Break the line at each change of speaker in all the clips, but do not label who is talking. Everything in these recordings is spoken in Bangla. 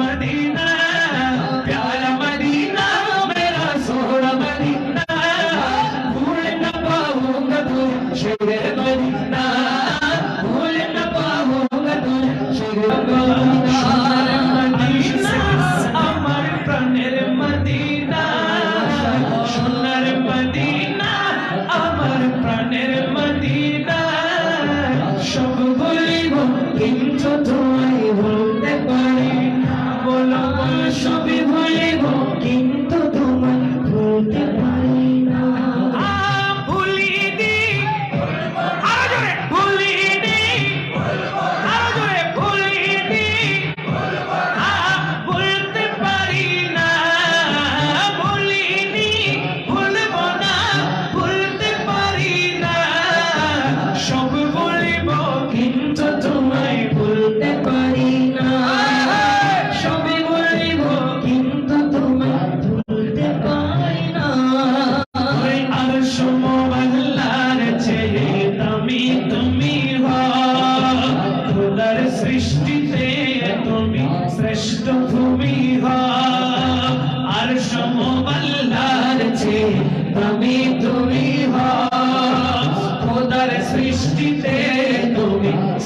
Madina.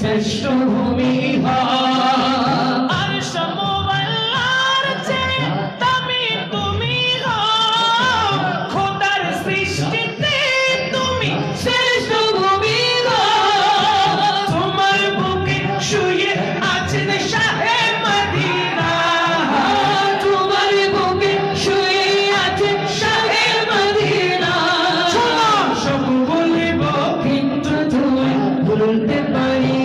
শ্রেষ্ঠ ভূমি আর সমবাল্লার চেয়ে তুমি তুমি খোদার সৃষ্টিতে তুমি শ্রেষ্ঠ ভূমি তোমার বুকে শুয়ে আছেন শাহে মদিনা। তোমার বুকে শুয়ে আছেন শাহে মদিনা। সব বলিব কিন্তু তুমি ভুলতে পারি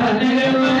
ధన్యవాదాలు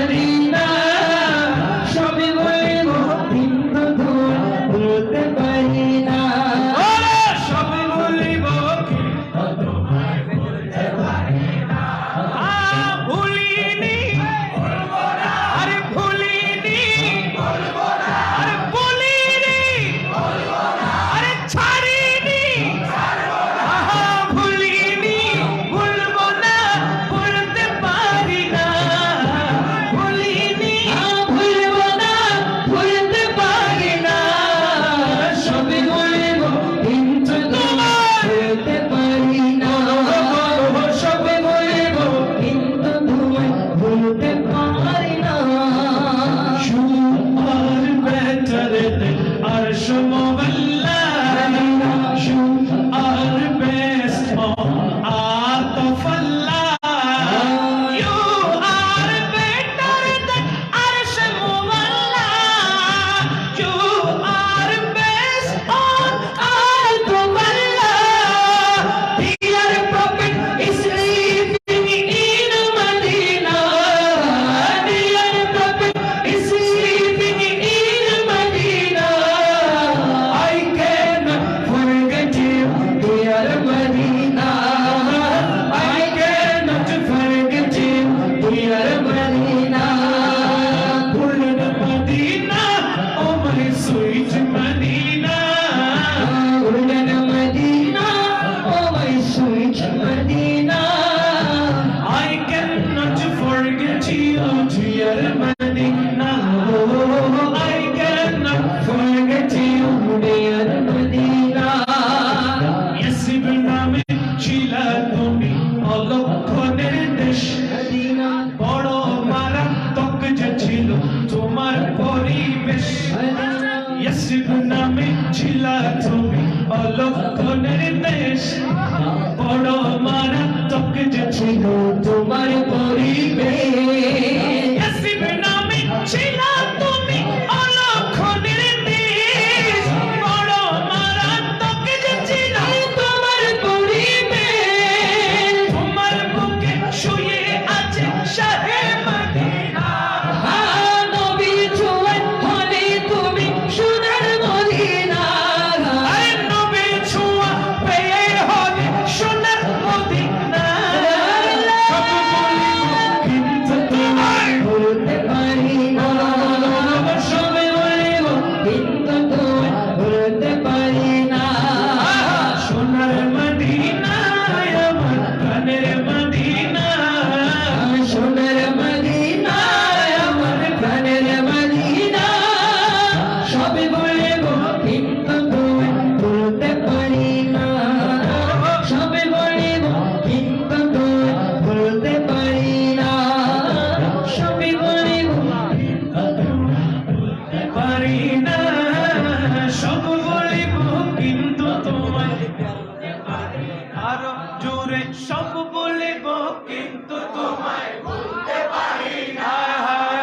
সব বলিব, কিন্তু তোমায়
ভুলতে পারি না।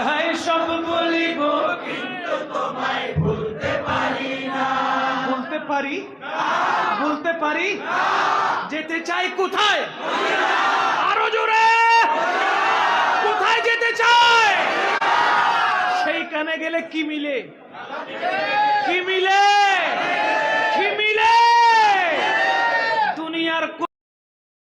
হায় সব বলিব, কিন্তু তোমায় ভুলতে পারি না। বলতে পারি? বলতে পারি? যেতে চাই কোথায়? আরও জোরে! কোথায় যেতে চায় সেইখানে গেলে কি মিলে? কি মিলে?